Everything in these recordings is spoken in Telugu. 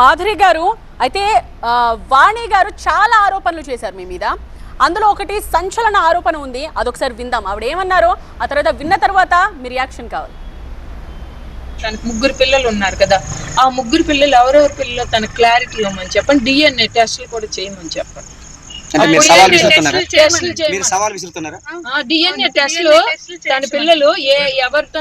మాధురి గారు అయితే వాణి గారు చాలా ఆరోపణలు చేశారు మీ మీద. అందులో ఒకటి సంచలన ఆరోపణ ఉంది అదొకసారి విందాం. ఆవిడ ఏమన్నారో ఆ తర్వాత విన్న తర్వాత మీ రియాక్షన్ కావాలి. తనకు ముగ్గురు పిల్లలు ఉన్నారు కదా ఆ ముగ్గురు పిల్లలు ఎవరెవరి పిల్లలు తన క్లారిటీ ఇవ్వమని చెప్పండి డిఎన్ఏ టెస్ట్లు కూడా చేయమని చెప్పండి. అంటే మీరు సవాల్ విసురుతున్నారా? టెస్టులు మీరు చేయమని. సవాల్ విసురుతున్నారా? డిఎన్ఏ టెస్టులు తన పిల్లలు ఏ ఎవరితో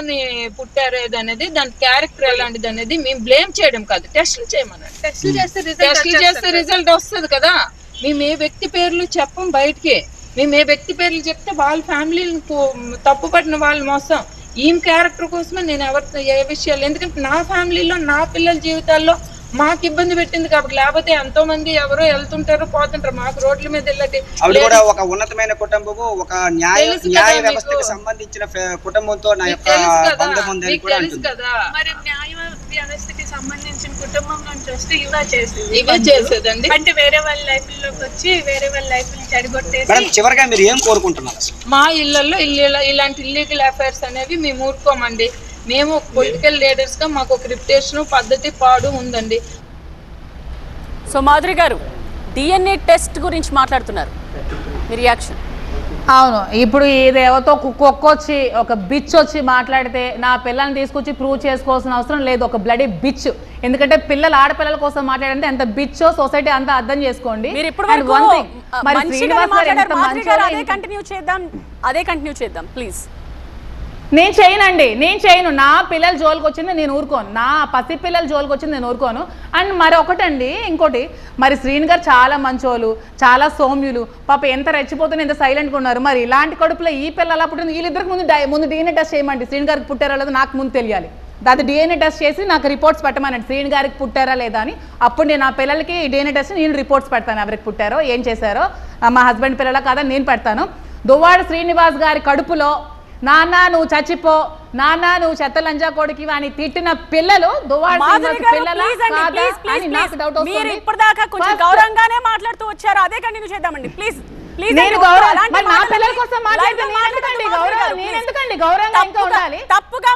పుట్టారు అనేది దాని క్యారెక్టర్ ఎలాంటిది అనేది మేము బ్లేమ్ చేయడం కాదు. టెస్టులు చేయమన్నాడు టెస్టులు చేస్తే టెస్టులు చేస్తే రిజల్ట్ వస్తుంది కదా. మేము ఏ వ్యక్తి పేర్లు చెప్పం బయటికి. మేము ఏ వ్యక్తి పేర్లు చెప్తే వాళ్ళ ఫ్యామిలీని తప్పు పట్టిన వాళ్ళు మోసం. ఈమె క్యారెక్టర్ కోసమే నేను ఎవరితో ఏ విషయాలు ఎందుకంటే నా ఫ్యామిలీలో నా పిల్లల జీవితాల్లో మాకు ఇబ్బంది పెట్టింది కాబట్టి లేకపోతే ఎంతో మంది ఎవరో వెళ్తుంటారు పోతుంటారు. మాకు రోడ్ల మీద వెళ్ళటి ఆవిడ కూడా ఒక ఉన్నతమైన కుటుంబము ఒక న్యాయ తెలుసు కదా న్యాయ మీకు. వ్యవస్థకి సంబంధించిన ఫే- కుటుంబంతో నా మీకు యొక్క తెలుసు కదా? బంధం ఉందని మీకు కూడా తెలుసు అంటుంది. కదా? మరి న్యాయ వ్యవస్థకి సంబంధించిన కుటుంబం నుంచి వస్తే ఇవే చేసేది. ఇవే చేసేదండి. అంటే వేరే వాళ్ళ లైఫ్లోకి వచ్చి వేరే వాళ్ళ లైఫ్ని చెడగొట్టేసి మేడం చివరిగా మీరు ఏం కోరుకుంటున్నారు? అసలు మా ఇళ్ళలో ఇల్లు ఇలాంటి ఇల్లీగల్ అఫైర్స్ అనేవి మేము ఊరుకోమండి. మేము పొలిటికల్ లీడర్స్గా మాకు ఒక రిప్యుటేషన్ పద్ధతి పాడు ఉందండి. సో మాధురి గారు డిఎన్ఏ టెస్ట్ గురించి మాట్లాడుతున్నారు. మీ రియాక్షన్ అవును ఇప్పుడు ఇదేవతో కుక్క వచ్చి ఒక బిచ్ వచ్చి మాట్లాడితే నా పిల్లల్ని తీసుకొచ్చి ప్రూవ్ చేసుకోవాల్సిన అవసరం లేదు ఒక బ్లడీ బిచ్ ఎందుకంటే పిల్లలు ఆడపిల్లల కోసం మాట్లాడంటే ఎంత బిచ్చో సొసైటీ అంతా అర్థం చేసుకోండి. మీరు మరి శ్రీనివాస్ గారు ఎంత కంటిన్యూ చేద్దాం అదే కంటిన్యూ చేద్దాం ప్లీజ్ నేను చేయనండి నేను చేయను. నా పిల్లల జోలికి వచ్చింది నేను ఊరుకోను. నా పసి పిల్లల జోలికి వచ్చింది నేను ఊరుకోను. అండ్ మరి ఒకటండి ఇంకోటి. మరి శ్రీని గారు చాలా మంచోళ్ళు చాలా సౌమ్యులు. పాప ఎంత రెచ్చిపోతున్నా ఎంత సైలెంట్గా ఉన్నారు. మరి ఇలాంటి కడుపులో ఈ పిల్లలు అలా పుట్టింది వీళ్ళిద్దరికి ముందు డై- ముందు డిఎన్ఏ టెస్ట్ చేయమండి. శ్రీని గారికి పుట్టారా లేదా నాకు ముందు తెలియాలి. దాని డిఎన్ఏ టెస్ట్ చేసి నాకు రిపోర్ట్స్ పెట్టమనండి. శ్రీని గారికి పుట్టారా లేదా అని. అప్పుడు నేను నా పిల్లలకి డిఎన్ఏ టెస్ట్ నేను రిపోర్ట్స్ పెడతాను. ఎవరికి పుట్టారో ఏం చేశారో. మా హస్బెండ్ పిల్లల కాదని నేను పెడతాను. దువ్వాడ శ్రీనివాస్ గారి కడుపులో నాన్న నువ్వు చచ్చిపో. నాన్న నువ్వు చెత్త లంజా కొడుకి అని తిట్టిన పిల్లలు మీరు ఇప్పటిదాకా కొంచెం గౌరవంగానే మాట్లాడుతూ వచ్చారు అదే కంటిన్యూ చేద్దామండి. ప్లీజ్ తప్పుగా.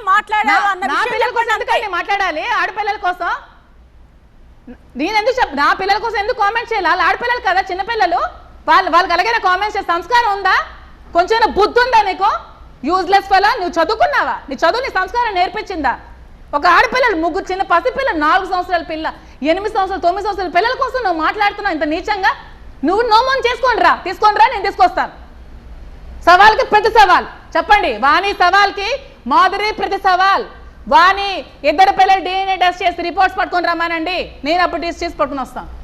ఎందుకండి మాట్లాడాలి? ఆడపిల్లల కోసం? నేను ఎందుకు నా పిల్లల కోసం ఎందుకు కామెంట్ చేయాలి? వాళ్ళు ఆడపిల్లలు కదా చిన్నపిల్లలు? వాళ్ళు వాళ్ళకి అలాగే కామెంట్ చేసే సంస్కారం ఉందా? కొంచెం బుద్ధి ఉందా నీకు? యూజ్లెస్ ఫెలా నువ్వు చదువుకున్నావా? నీ చదువు నీ సంస్కారం నేర్పించిందా? ఒక ఆడపిల్లలు ముగ్గురు చిన్న పసిపిల్లలు నాలుగు సంవత్సరాల పిల్ల ఎనిమిది సంవత్సరాలు తొమ్మిది సంవత్సరాల పిల్లల కోసం నువ్వు మాట్లాడుతున్నావు ఇంత నీచంగా? నువ్వు నోమోన్ చేసుకోండి రా తీసుకోండి రా నేను తీసుకొస్తాను. సవాల్కి ప్రతి సవాల్. చెప్పండి వాణి సవాల్కి మాధురి ప్రతి సవాల్. వాణి ఇద్దరు పిల్లలు డిఎన్ఏ టెస్ట్ చేసి రిపోర్ట్స్ పట్టుకొని రమ్మానండి. నేను అప్పుడు టెస్ట్ చేసి పట్టుకుని వస్తాను.